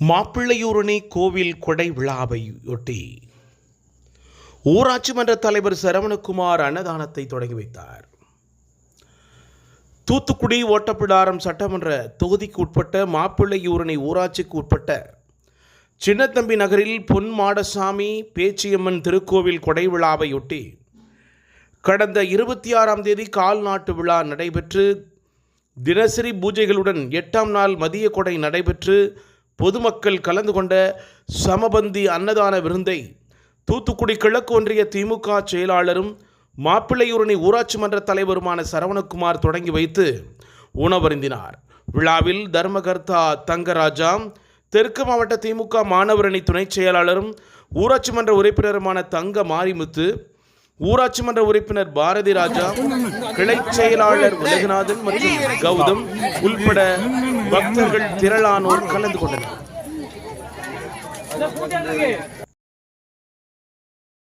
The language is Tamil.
மாப்பிள்ளையூரணி கோவில் கொடை விழாவையொட்டி ஊராட்சி மன்ற தலைவர் சரவணகுமார் அன்னதானத்தை தொடங்கி வைத்தார். தூத்துக்குடி ஓட்டப்பிடாரம் சட்டமன்ற தொகுதிக்கு உட்பட்ட மாப்பிள்ளையூரணி ஊராட்சிக்கு உட்பட்ட சின்னத்தம்பி நகரில் பொன் மாடசாமி பேச்சியம்மன் திருக்கோவில் கொடை விழாவையொட்டி கடந்த இருபத்தி ஆறாம் தேதி கால் நாட்டு விழா நடைபெற்று தினசரி பூஜைகளுடன் எட்டாம் நாள் மதிய கொடை நடைபெற்று பொதுமக்கள் கலந்து கொண்ட சமபந்தி அன்னதான விருந்தை தூத்துக்குடி கிழக்கு ஒன்றிய திமுக செயலாளரும் மாப்பிள்ளையூரணி ஊராட்சி மன்ற தலைவருமான சரவணகுமார் தொடங்கி வைத்து உணவருந்தினார். விழாவில் தர்மகர்த்தா தங்கராஜா தெற்கு மாவட்ட திமுக மாணவரணி துணைச் செயலாளரும் ஊராட்சி மன்ற உறுப்பினருமான தங்க மாரிமுத்து ஊராட்சி மன்ற உறுப்பினர் பாரதி ராஜா கிளை செயலாளர் உலகநாதன் மற்றும் கௌதம் உள்பட பக்தர்கள் திரளானோர் கலந்து கொண்டனர்.